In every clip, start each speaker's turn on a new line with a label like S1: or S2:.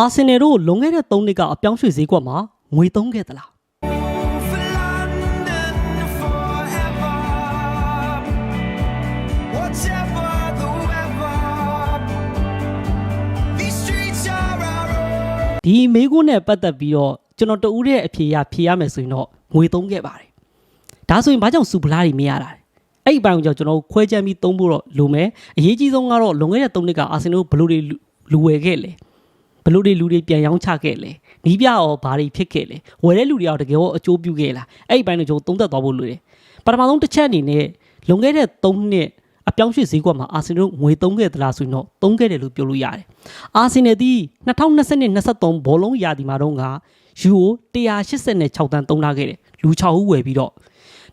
S1: အာဆင်နယ်တို့လွန်ခဲ့တဲ့3နှစ်ကအပြောင်းရွှေ့ဈေးကွက်မှာငွေသုံးခဲ့သလား
S2: For London forever. Whatever the weather, these streets are our own.
S1: ဒီမေးခွန်းနဲ့ပတ်သက်ပြီးတော့ကျွန်တော်တူးတဲ့အဖြေရဖြေရမယ်ဆိုရင်တော့ငွေသုံးခဲ့ပါတယ်ဒါဆိုရင်ဘာကြောင့်စူပလာတွေမရတာလဲအဲ့ဒီဘိုင်းကိုကျွန်တော်တို့ခွဲခြမ်းပြီးသုံးဖို့တော့လိုမယ်အရေးကြီးဆုံးကတော့လွန်ခဲ့တဲ့3နှစ်ကအာဆင်နယ်တို့ဘယ်လိုတွေလူဝယ်ခဲ့လဲ ဘယ်လိုတွေလူတွေပြန်ရောင်းချခဲ့လဲနီးပြရောဘာတွေဖြစ်ခဲ့လဲဝယ်တဲ့လူတွေရောတကယ်ရောအကျိုးပြုခဲ့လားအဲ့ဒီဘိုင်းကိုကျွန်တော်သုံးသပ်သွားဖို့လိုတယ်ပထမဆုံးတစ်ချက်အနေနဲ့လွန်ခဲ့တဲ့3နှစ်အပြောင်းရွှေ့ဈေးကွက်မှာအာဆင်နယ်တို့ငွေသုံးခဲ့သလားဆိုရင်တော့သုံးခဲ့တယ်လို့ပြောလို့ရတယ်အာဆင်နယ်ဒီ2022-23ဘောလုံးရာသီမှာတော့ကယူရို186တန်းသုံးထားခဲ့တယ်လူ6ဦးဝယ်ပြီးတော့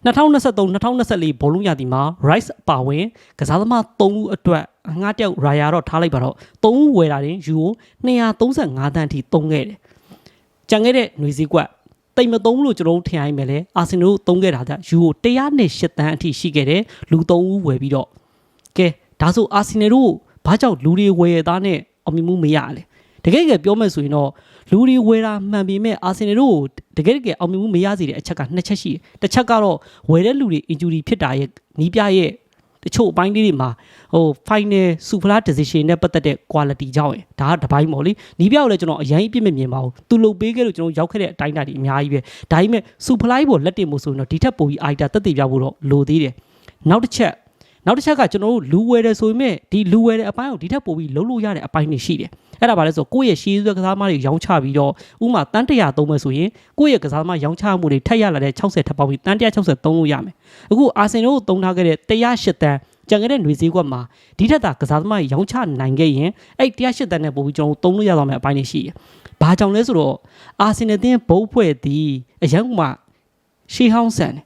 S1: 2023-2024ဘောလုံးရာသီမှာ Rice အပါဝင်ကစားသမား3ဦးအတွက် ငှားတောက်ရာယာတော့ထားလိုက်ပါတော့3ဦးဝယ်တာတင်ယူရို235တန်းအထိသုံးခဲ့တယ်။ကြံခဲ့တဲ့ຫນွေစည်းကွက်တိမ်မသုံးလို့ကျွန်တော်တို့ထင်ရမယ်လေအာဆင်နယ်တို့သုံးခဲ့တာကယူရို108တန်းအထိရှိခဲ့တယ်လူ3ဦးဝယ်ပြီးတော့ကဲဒါဆိုအာဆင်နယ်တို့ဘာကြောင့်လူတွေဝယ်ရသားနဲ့အောင်မြင်မှုမရလဲတကယ်ကယ်ပြောမယ်ဆိုရင်တော့လူတွေဝယ်တာမှန်ပေမဲ့အာဆင်နယ်တို့တကယ်တကယ်အောင်မြင်မှုမရစေတဲ့အချက်ကနှစ်ချက်ရှိတယ်တစ်ချက်ကတော့ဝယ်တဲ့လူတွေ injury ဖြစ်တာရဲ့နီးပြရဲ့ တချို့အပိုင်းလေးတွေမှာဟို final super decision နဲ့ပတ်သက်တဲ့ quality ကြောင့်ရယ်ဒါကတစ်ပိုင်းပေါ့လေနီးပြကိုလည်းကျွန်တော်အရင်အပြစ်မမြင်ပါဘူးသူလုပ်ပေးခဲ့လို့ကျွန်တော်ရောက်ခဲ့တဲ့အတိုင်းအတာတွေအများကြီးပဲဒါပေမဲ့ super ပေါ်လက်တင်မှုဆိုရင်တော့ဒီထက်ပိုပြီး item တက်တည်ပြဖို့တော့လိုသေးတယ်နောက်တစ်ချက် နောက်တစ်ချက်ကကျွန်တော်တို့လူဝယ်တယ်ဆိုပေမဲ့ဒီလူဝယ်တဲ့အပိုင်းကိုဒီထက်ပိုပြီးလုံးလို့ရတဲ့အပိုင်းတွေရှိတယ်အဲ့ဒါဘာလဲဆိုတော့ကိုယ့်ရဲ့ရှေးရွက်ကစားသမားတွေရောင်းချပြီးတော့ဥမာတန်း100သုံးမယ်ဆိုရင်ကိုယ့်ရဲ့ကစားသမားရောင်းချမှုတွေထက်ရလာတဲ့60ထပ်ပေါင်းပြီးတန်း160သုံးလို့ရမယ်အခုအာဆင်တို့သုံးထားခဲ့တဲ့108တန်းကြံခဲ့တဲ့ຫນွေစည်းကွက်မှာဒီထက်သာကစားသမားရောင်းချနိုင်ခဲ့ရင်အဲ့108တန်းနဲ့ပို့ပြီးကျွန်တော်တို့သုံးလို့ရတော့မယ့်အပိုင်းတွေရှိတယ်ဘာကြောင့်လဲဆိုတော့အာဆင်နယ်တင်းဘုတ်ဖွဲ့သည်အရန်ကမှရှေးဟောင်းဆန်တယ်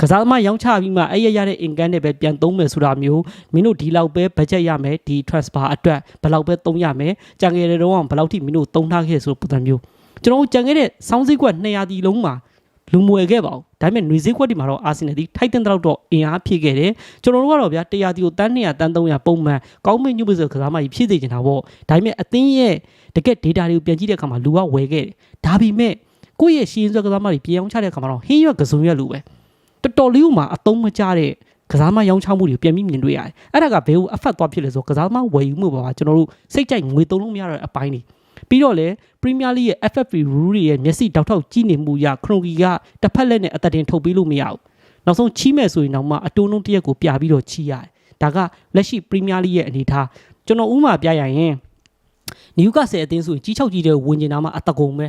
S1: ကစားသမားရောင်းချပြီးမှအဲ့ရရတဲ့ income နဲ့ပဲပြန်သုံးမယ်ဆိုတာမျိုးမင်းတို့ဒီလောက်ပဲ budget ရမယ်ဒီ transfer အတွက်ဘယ်လောက်ပဲသုံးရမယ်ကြံခဲ့တဲ့တော့ဘယ်လောက်ထိမင်းတို့သုံးထားခဲ့ဆိုပုံစံမျိုးကျွန်တော်တို့ကြံခဲ့တဲ့စောင်းစည်းကွက်200တီလုံးမှာလူမွေခဲ့ပါဘူးဒါပေမဲ့ຫນွေစည်းကွက်ဒီမှာတော့အာဆင်နယ်ဒီထိုက်တဲ့တော့တော့အင်အားဖြည့်ခဲ့တယ်ကျွန်တော်တို့ကတော့ဗျာ100တီကိုတန်း200တန်း300ပုံမှန်ကောင်းမင်းညွတ်ပစကစားမကြီးဖြည့်စေချင်တာပေါ့ဒါပေမဲ့အသင်းရဲ့တကက် data တွေကိုပြန်ကြည့်တဲ့အခါမှာလူကဝယ်ခဲ့တယ်ဒါပေမဲ့ကိုယ့်ရဲ့ရှင်းစွဲကစားမကြီးပြေအောင်ချတဲ့အခါမှာတော့ဟင်းရွက်ကစုံရွက်လိုပဲ တော်တော်လေးဥမှာအသုံးမကျတဲ့ကစားမရောင်းချမှုတွေပြန်ပြီးမြင်တွေ့ရတယ်အဲ့ဒါကဘယ်ကိုအဖက်သွားဖြစ်လဲဆိုကစားမဝယ်ယူမှုပါပါကျွန်တော်တို့စိတ်ကြိုက်ငွေသုံးလို့မရတဲ့အပိုင်းတွေပြီးတော့လေ Premier League ရဲ့ FFP rule တွေရဲ့မျက်စိတောက်ထောက်ကြည့်နေမှုရခရိုဂီကတစ်ဖက်လက်နဲ့အသက်တင်ထုတ်ပေးလို့မရဘူးနောက်ဆုံးချီးမယ်ဆိုရင်တော့မှအတူနှုံးတစ်ရက်ကိုပြပြီးတော့ချီးရတယ်ဒါကလက်ရှိ Premier League ရဲ့အနေအထားကျွန်တော်ဥမာပြရရင်နယူကာဆယ်အသင်းဆိုရင်ကြီးချောက်ကြီးတဲ့ဝင်ကျင်တာမှအတကုံပဲ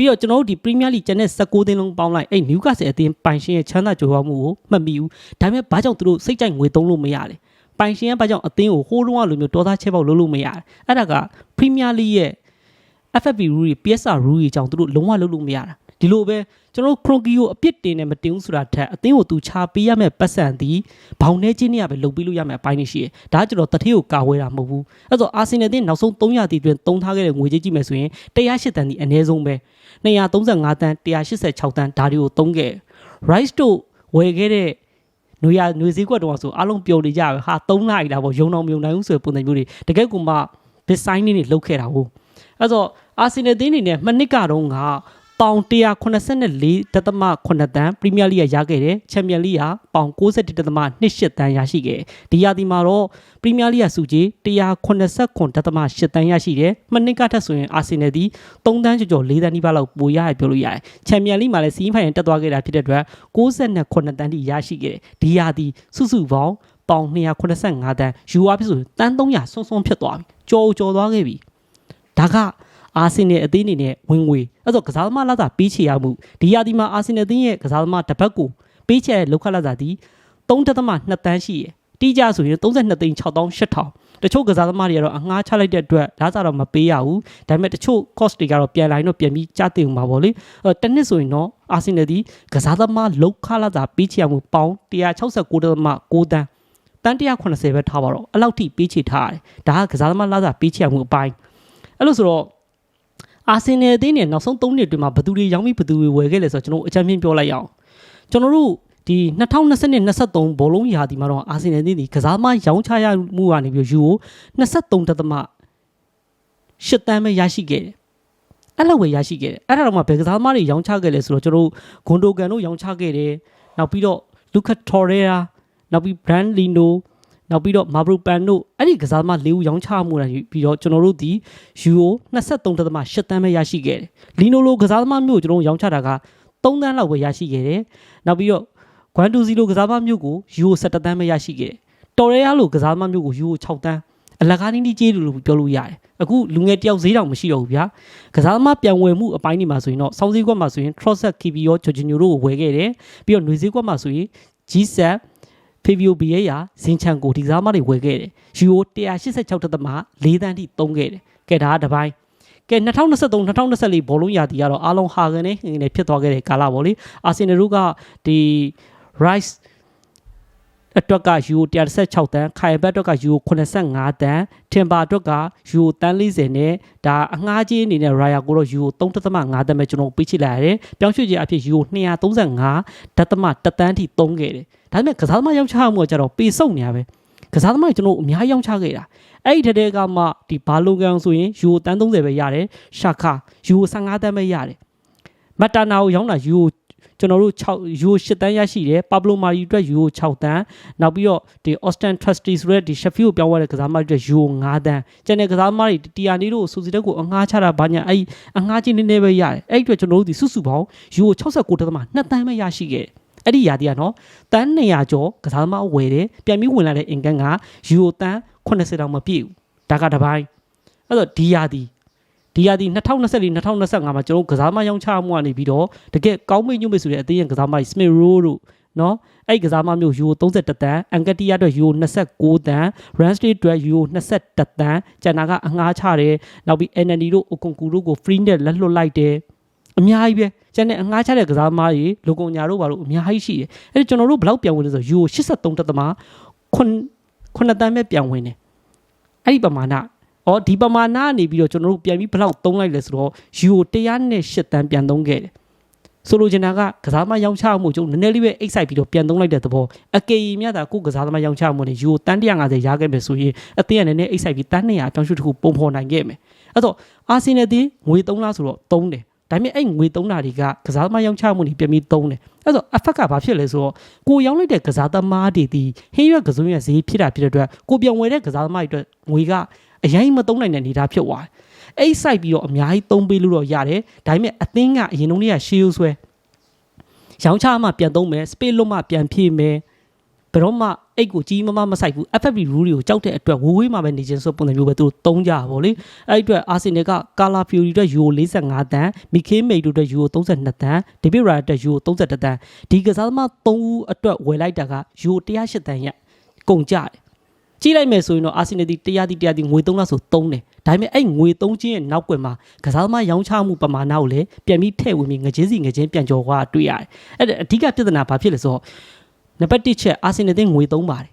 S1: ပြီးတော့ကျွန်တော်တို့ဒီ Premier League ကျန်တဲ့16သင်းလုံးပေါင်းလိုက်အဲ့နယူကာဆယ်အသင်းပိုင်ရှင်ရဲ့ချမ်းသာကြွယ်ဝမှုကိုမှတ်မိဘူးဒါပေမဲ့ဘာကြောင့်သူတို့စိတ်ကြိုက်ငွေသုံးလို့မရလဲပိုင်ရှင်ကဘာကြောင့်အသင်းကိုဟိုးလုံးဝလိုမျိုးတော်သားချဲပေါက်လုပ်လို့မရလဲအဲ့ဒါက Premier League ရဲ့ FFP rule တွေ PSR rule တွေကြောင့်သူတို့လုံးဝလုပ်လို့မရတာ ဒီလိုပဲကျွန်တော်တို့ Kroenke ကိုအပြစ်တင်နေမတင်ဘူးဆိုတာထက်အသင်းကိုသူချပေးရမယ့်ပတ်စံသည်ဘောင်နေချင်းနေရပဲလုပ်ပြီးလို့ရမယ့်အပိုင်းတွေရှိတယ်ဒါကကျွန်တော်တထေးကိုကာဝဲတာမဟုတ်ဘူးအဲ့တော့အာဆင်နယ်တင်းနောက်ဆုံး300တီအတွင်းသုံးထားခဲ့တဲ့ငွေကြေးကြည့်မယ်ဆိုရင်108တန်းဒီအနည်းဆုံးပဲ235တန်း186တန်းဒါတွေကိုသုံးခဲ့ Rice တို့ဝယ်ခဲ့တဲ့နွေရနွေစည်းကွက်တော့ဆိုအားလုံးပျော်နေကြပဲဟာ3နာရီလာပေါ့ရုံတော်မြုံနိုင်ဘူးဆိုတဲ့ပုံစံမျိုးတွေတကယ်ကိုမှ design နေနေလောက်ခဲ့တာဟုတ်အဲ့တော့အာဆင်နယ်တင်းနေနဲ့မနစ်ကတော့က ပေါင်184.8တန်းပရီးမီးယားလိဂ်ရခဲ့တယ်ချန်ပီယံလိဂ်ကပေါင်61.28တန်းရရှိခဲ့ဒီရာသီမှာတော့ပရီးမီးယားလိဂ်ကစုကြီး189.8တန်းရရှိတယ်မနစ်ကထက်ဆိုရင်အာဆင်နယ်ဒီ3တန်းကျော်ကျော်4တန်းနီးပါးလောက်ပိုရရပြောလို့ရတယ်ချန်ပီယံလိဂ်မှာလည်းစီးဖိုင်တက်သွားခဲ့တာဖြစ်တဲ့အတွက်69တန်းထိရရှိခဲ့တယ်ဒီရာသီစုစုပေါင်းပေါင်285တန်းယူအားဖြစ်ဆိုတန်း300ဆွန်းဆွန်းဖြစ်သွားပြီကြော်ကြော်သွားခဲ့ပြီဒါက အာဆင်နယ်အသင်းအနေနဲ့ဝင်ငွေအဲ့တော့ကစားသမားလာတာပေးချေရမှုဒီရာသီမှာအာဆင်နယ်အသင်းရဲ့ကစားသမားတစ်ပတ်ကိုပေးချေတဲ့လောက်ခလာတာဒီ3.2တန်းရှိရယ်တိကျဆိုရင်32သိန်း6800တချို့ကစားသမားတွေကတော့အငှားချလိုက်တဲ့အတွက်လာစားတော့မပေးရဘူးဒါပေမဲ့တချို့ cost တွေကတော့ပြန်လာရင်တော့ပြန်ပြီးကြားတင်မှာပေါ့လေအဲ့တနစ်ဆိုရင်တော့အာဆင်နယ်ဒီကစားသမားလောက်ခလာတာပေးချေရမှုပေါင်း169.6တန်းတန်း180ပဲထားပါတော့အဲ့လောက်ထိပေးချေထားရတယ်ဒါကကစားသမားလာစားပေးချေရမှုအပိုင်းအဲ့လို့ဆိုတော့ အာဆင်နယ်အသင်းနဲ့နောက်ဆုံး3နှစ်အတွင်းမှာဘယ်သူတွေရောင်းပြီးဘယ်သူတွေဝယ်ခဲ့လဲဆိုတော့ကျွန်တော်အချမ်းပြင်းပြောလိုက်ရအောင်ကျွန်တော်တို့ဒီ2020-23ဘောလုံးရာသီမှာတော့အာဆင်နယ်အသင်းဒီကစားမရောင်းချရမှုကနေပြီးယူကို23တသမ8တန်းပဲရရှိခဲ့တယ်အဲ့လောက်ပဲရရှိခဲ့တယ်အဲ့ဒါတော့မှဘယ်ကစားသမားတွေရောင်းချခဲ့လဲဆိုတော့ကျွန်တော်တို့ဂွန်ဒိုကန်တို့ရောင်းချခဲ့တယ်နောက်ပြီးတော့လူကတ်ထော်ရဲရာနောက်ပြီးဘရ န်လီနိုနောက်ပြီးတော့မာဘရူပန်တို့အဲ့ဒီကစားသမား၄ဦးရောင်းချမှုတာပြီးတော့ကျွန်တော်တို့ဒီယူရို23.8တန်းပဲရရှိခဲ့တယ်လီနိုလိုကစားသမားမျိုးကိုကျွန်တော်တို့ရောင်းချတာက3တန်းလောက်ပဲရရှိခဲ့တယ်နောက်ပြီးတော့ဂွမ်တူစီလိုကစားသမားမျိုးကိုယူရို17တန်းပဲရရှိခဲ့တယ်တော်ရဲယာလိုကစားသမားမျိုးကိုယူရို6တန်းအလကားနည်းနည်းကြေးလို့ပြောလို့ရတယ်အခုလူငယ်တယောက်ဈေးတောင်မရှိတော့ဘူးဗျာကစားသမားပြန်ဝယ်မှုအပိုင်းတွေမှာဆိုရင်တော့စောင်းစည်းကွက်မှာဆိုရင် Trosset KBO ဂျိုဂျီညိုတို့ကိုဝယ်ခဲ့တယ်ပြီးတော့ຫນွေစည်းကွက်မှာဆိုရင် G7 Fabio Vieira ဇင်ချန်ကိုဒီကစားသမားတွေဝယ်ခဲ့တယ်ယူရို186တက်သမ4တန်းထိသုံးခဲ့တယ်ကဲဒါကတစ်ပိုင်းကဲ2023 2024ဘောလုံးရာသီကတော့အားလုံးဟာဂန်နဲ့ဟင်နဲ့ဖြစ်သွားခဲ့တဲ့ကာလပေါ့လေအာဆင်နယ်တို့ကဒီ Rice အတွက်ကယူရို136တန်းခိုင်ဘတ်အတွက်ကယူရို85တန်းထင်ပါအတွက်ကယူရိုတန်း40နဲ့ဒါအငှားကြီးအနေနဲ့ရာယာကိုတော့ယူရို3.5တန်းပဲကျွန်တော်ပေးချလိုက်ရတယ်ပြောင်းရွှေ့ခြင်းအဖြစ်ယူရို235ဒသမ1တန်းထိသုံးခဲ့တယ်ဒါပေမဲ့ကစားသမားရောက်ချမှုကကျတော့ပေစုံနေရပဲကစားသမားကျွန်တော်အများကြီးရောက်ချခဲ့တာအဲ့ဒီတည်းကမှဒီဘာလုံကန်ဆိုရင်ယူရိုတန်း30ပဲရတယ်ရှာခါယူရို15တန်းပဲရတယ်မက်တာနာကိုရောင်းတာယူရို ကျွန်တော်တို့6ယူရို8တန်းရရှိတယ်ပါဘလိုမာရီအတွက်ယူရို6တန်းနောက်ပြီးတော့ဒီ Austin Trusty ဆိုတဲ့ဒီ Sheffield ကိုပြောင်းသွားတဲ့ကစားသမားတွေအတွက်ယူရို9တန်းကျန်တဲ့ကစားသမားတွေတီယာနီတို့စူစီတက်ကိုအငှားချတာဘာညာအဲ့အငှားချင်းနည်းနည်းပဲရတယ်အဲ့ဒီအတွက်ကျွန်တော်တို့ဒီစုစုပေါင်းယူရို69တန်းမှာ2တန်းပဲရရှိခဲ့တယ်အဲ့ဒီຢာတီကနော်တန်း200ကျော်ကစားသမားဝယ်တယ်ပြန်ပြီးဝင်လာတဲ့အင်ကန်ကယူရိုတန်း80တောင်မပြည့်ဘူးဒါကတစ်ပိုင်းအဲ့တော့ဒီຢာတီ ဒီရာသီ2024 2025မှာကျွန်တော်ကစားမရောင်းချမှုကနေပြီးတော့တကယ်ကောင်းမိတ်ညွတ်မိတ်ဆိုတဲ့အသေးရန်ကစားမကြီး Smith Rowe တို့နော်အဲ့ဒီကစားမမျိုးယူ31တန်းအန်ကတီယာအတွက်ယူ29တန်း Run State အတွက်ယူ21တန်းကျန်တာကအငှားချတယ်နောက်ပြီး NND တို့အကွန်ကူတို့ကို free နဲ့လက်လွတ်လိုက်တယ်အများကြီးပဲကျန်တဲ့အငှားချတဲ့ကစားသမားတွေလိုကုံညာတို့ဘာလို့အများကြီးရှိတယ်အဲ့ဒါကျွန်တော်တို့ဘယ်လောက်ပြန်ဝင်လဲဆိုယူ83တက်သမားခွန်ခုနှစ်တန်းပဲပြန်ဝင်တယ်အဲ့ဒီပမာဏ ဩဒီပမာဏကနေပြီးတော့ကျွန်တော်တို့ပြန်ပြီးဘယ်လောက်သုံးလိုက်လဲဆိုတော့ယူ108တန်းပြန်သုံးခဲ့တယ်ဆိုလိုချင်တာကကစားသမားရောင်းချမှုကျုံနည်းနည်းလေးပဲအိတ်ဆိုင်ပြီးတော့ပြန်သုံးလိုက်တဲ့သဘောအကေကြီးမြတ်တာကိုကစားသမားရောင်းချမှုနဲ့ယူတန်း150ရခဲ့မယ်ဆိုရင်အသင်းကလည်းနည်းနည်းအိတ်ဆိုင်ပြီးတန်း200အပြောင်းရွှေ့တစ်ခုပုံဖော်နိုင်ခဲ့မယ်အဲ့တော့အာဆင်နယ်ဒီငွေ3လားဆိုတော့3တယ်ဒါပေမဲ့အဲ့ငွေ3တာတွေကကစားသမားရောင်းချမှုတွေပြန်ပြီး3တယ်အဲ့တော့အဖက်ကဘာဖြစ်လဲဆိုတော့ကိုရောင်းလိုက်တဲ့ကစားသမားတွေဒီဟင်းရွက်ကစုံရဲ့ဈေးဖြစ်တာဖြစ်တဲ့အတွက်ကိုပြောင်းဝယ်တဲ့ကစားသမားတွေအတွက်ငွေက အရင်မသုံးနိုင်တဲ့အနေအထားဖြစ်သွားတယ်။အဲ့ဆိုင်ပြီးတော့အများကြီးသုံးပေးလို့တော့ရတယ်။ဒါပေမဲ့အသင်းကအရင်တုန်းကရှေးရိုးဆွဲရောင်းချမှပြန်သုံးမယ်စပေးလွတ်မှပြန်ဖြည့်မယ်ဘယ်တော့မှအိတ်ကိုကြီးမမမဆိုင်ဘူး FFP rule တွေကိုကြောက်တဲ့အတွက်ဝေးဝေးမှာပဲနေခြင်းဆိုပုံစံမျိုးပဲသူတို့သုံးကြပါဗောလေအဲ့ဒီအတွက်အာဆင်နယ်ကကာလာဖျူရီအတွက်ယူရို45တန်းမီခေးမိတ်တို့အတွက်ယူရို32တန်းဒေးဗစ်ရာအတွက်ယူရို31တန်းဒီကစားသမား3ဦးအတွက်ဝယ်လိုက်တာကယူရို108တန်းရကုန်ကြတယ် ကြည့်လိုက်မယ်ဆိုရင်တော့အာဆင်နယ်ဒီတရားတီတရားတီငွေ3လားဆို3တယ်ဒါပေမဲ့အဲ့ငွေ3ချင်းရဲ့နောက်ွယ်မှာကစားသမားရောင်းချမှုပမာဏကိုလည်းပြန်ပြီးထည့်ဝင်ပြီးငချင်းစီငချင်းပြန်ကြော်သွားတွေ့ရတယ်အဲ့ဒါအဓိကပြဿနာဘာဖြစ်လဲဆိုတော့နံပါတ်1ချက်အာဆင်နယ်တင်းငွေ3ပါတယ်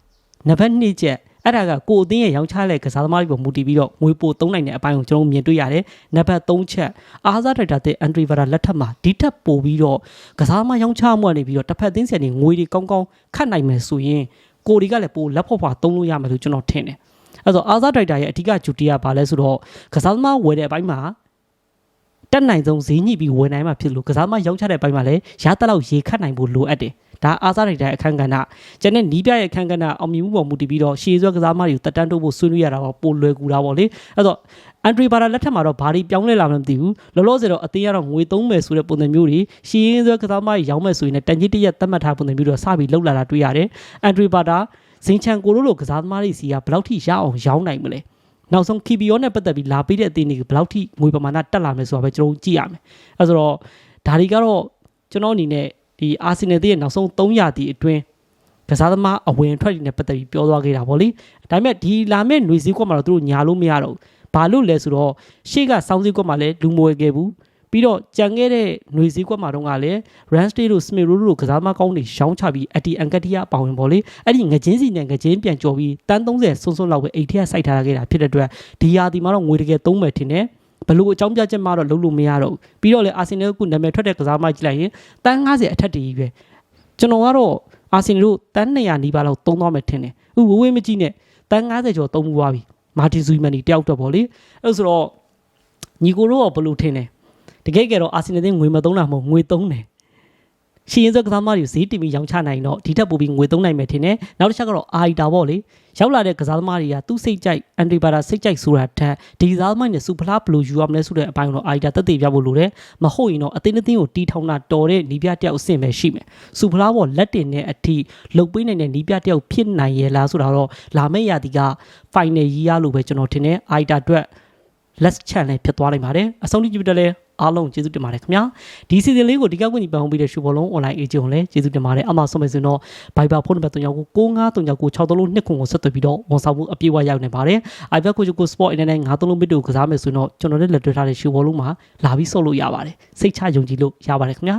S1: နံပါတ်2ချက်အဲ့ဒါကကိုအသင်းရဲ့ရောင်းချတဲ့ကစားသမားတွေပေါ်မူတည်ပြီးတော့ငွေပိုသုံးနိုင်တဲ့အပိုင်းကိုကျွန်တော်မြင်တွေ့ရတယ်နံပါတ်3ချက်အားစားဒိုက်တာတဲ့အန်ဒရီဗာရာလက်ထက်မှာဒီထက်ပိုပြီးတော့ကစားသမားရောင်းချမှုကနေပြီးတော့တစ်ဖက်သင်းဆန်တွေငွေတွေကောင်းကောင်းခတ်နိုင်မယ်ဆိုရင် ကိုဒီကလည်းပိုလက်ဖို့ဖွာသုံးလို့ရမယ်လို့ကျွန်တော်ထင်တယ်အဲ့တော့အာဇာဒိုက်တာရဲ့အဓိကဂျူတီကဘာလဲဆိုတော့ကစားသမားဝယ်တဲ့အပိုင်းမှာတက်နိုင်ဆုံးဈေးညှိပြီးဝယ်နိုင်မှာဖြစ်လို့ကစားသမားရောက်ချတဲ့အပိုင်းမှာလည်းရတဲ့လောက်ရေခတ်နိုင်ဖို့လိုအပ်တယ် ဒါအာဇာဒိုက်တာအခန်းကဏ္ဍကျန်တဲ့နီးပြရဲ့အခန်းကဏ္ဍအောင်မြင်မှုပေါ်မူတည်ပြီးတော့ရှေးစွဲကစားသမားတွေကိုတက်တန်းတိုးဖို့ဆွေးနွေးရတာပေါ့ပိုလွယ်ကူတာပေါ့လေအဲ့တော့အန်ဒရီဘာရာလက်ထက်မှာတော့ဘာတွေပြောင်းလဲလာမှမသိဘူးလောလောဆယ်တော့အသေးရတော့ငွေသုံးမယ်ဆိုတဲ့ပုံစံမျိုးတွေရှီရင်စွဲကစားသမားတွေရောင်းမယ်ဆိုရင်လည်းတန်ကြီးတရက်သတ်မှတ်ထားပုံစံမျိုးတော့စပြီးလှုပ်လာတာတွေ့ရတယ်အန်ဒရီဘာတာဇင်ချန်ကိုလိုလိုကစားသမားတွေစီကဘယ်လောက်ထိရအောင်ရောင်းနိုင်မလဲနောက်ဆုံး KBO နဲ့ပတ်သက်ပြီးလာပေးတဲ့အသင်းတွေကဘယ်လောက်ထိငွေပမာဏတက်လာမယ်ဆိုတာပဲကျွန်တော်တို့ကြည့်ရမယ်အဲဆိုတော့ဒါတွေကတော့ကျွန်တော်အနေနဲ့ ဒီအာဆင်နယ်ရဲ့နောက်ဆုံး3ရာသီအတွင်းကစားသမားအဝင်အထွက်တွေနဲ့ပတ်သက်ပြီးပြောသွားခဲ့တာဗောလေဒါပေမဲ့ဒီလာမဲ့ຫນွေစည်းကွက်မှာတော့သူတို့ညာလို့မရတော့ဘူးဘာလို့လဲဆိုတော့ရှေ့ကစောင်းစည်းကွက်မှာလည်းလူမွေခဲ့ဘူးပြီးတော့ကြံခဲ့တဲ့ຫນွေစည်းကွက်မှာတော့ကလည်း Run State တို့ Smith Road တို့ကစားသမားကောင်းတွေရောင်းချပြီးအတီအန်ကတီယာပါဝင်ဗောလေအဲ့ဒီငချင်းစီနဲ့ငချင်းပြန်ကြော်ပြီးတန်း30စွန်းစွန်းလောက်ပဲအိတ်ထက်စိုက်ထားခဲ့တာဖြစ်တဲ့အတွက်ဒီယာဒီမှာတော့ငွေတကယ်သုံးမယ်ထင်တယ် ဘလို့အကြောင်းပြချက်မှတော့လုံးလို့မရတော့ဘူးပြီးတော့လေအာဆင်နယ်ကနာမည်ထွက်တဲ့ကစားမကြည့်လိုက်ရင်တန်း90အထက်တည်းကြီးပဲကျွန်တော်ကတော့အာဆင်နယ်တို့တန်း200နီးပါးလောက်သုံးသွားမယ်ထင်တယ်ဥဝေးဝေးမကြည့်နဲ့တန်း90ကျော်သုံးမှုသွားပြီမာတင်ဇူမန်နီတယောက်တော့ဗောလေအဲ့ဆိုတော့ညီကိုတို့ကဘလို့ထင်တယ်တကယ်ကြတော့အာဆင်နယ်တင်းငွေမသုံးတာမဟုတ်ငွေသုံးတယ် ရှီရင်စကစားသမားတွေဈေးတင်ပြီးရောင်းချနိုင်တော့ဒီထက်ပိုပြီးငွေသုံးနိုင်မယ်ထင်တယ်နောက်တစ်ချက်ကတော့အာဟီတာပေါ့လေရောက်လာတဲ့ကစားသမားတွေကသူ့စိတ်ကြိုက်အန်တီဘာတာစိတ်ကြိုက်ဆိုတာထက်ဒီကစားသမားနဲ့စူဖလားဘယ်လိုယူရမလဲဆိုတဲ့အပိုင်းတော့အာဟီတာတက်သေးပြဖို့လိုတယ်မဟုတ်ရင်တော့အသင်းအသင်းကိုတီးထောင်တာတော်တဲ့နီးပြတယောက်အဆင့်ပဲရှိမယ်စူဖလားပေါ်လက်တင်တဲ့အထိလုတ်ပေးနိုင်တဲ့နီးပြတယောက်ဖြစ်နိုင်ရဲ့လားဆိုတာတော့လာမယ့်ရာသီက final year လို့ပဲကျွန်တော်ထင်တယ်အာဟီတာအတွက် let's challenge ဖြစ်သွားနိုင်ပါတယ်အဆုံးထိကြည့်ပြတဲ့လဲ အားလုံးကျေးဇူးတင်ပါတယ်ခင်ဗျာဒီ season လေးကိုဒီကောက်ကွင်းကြီးပန်ဟောပေးတဲ့ရှူဘောလုံး online agent ကိုလည်းကျေးဇူးတင်ပါတယ်အမှဆုံးပဲဆိုတော့ Viber ဖုန်းနံပါတ်3ရောက်ကို95399636နှစ်ခွန်ကိုဆက်သွယ်ပြီးတော့ဝန်ဆောင်မှုအပြည့်အဝရောက်နေပါတယ် iPad ကိုကို sport internet 93ဘစ်တို့ကစားမယ်ဆိုတော့ကျွန်တော်တို့လက်တွေ့ထားတဲ့ရှူဘောလုံးမှာလာပြီးဆော့လို့ရပါတယ်စိတ်ချယုံကြည်လို့ရပါတယ်ခင်ဗျာ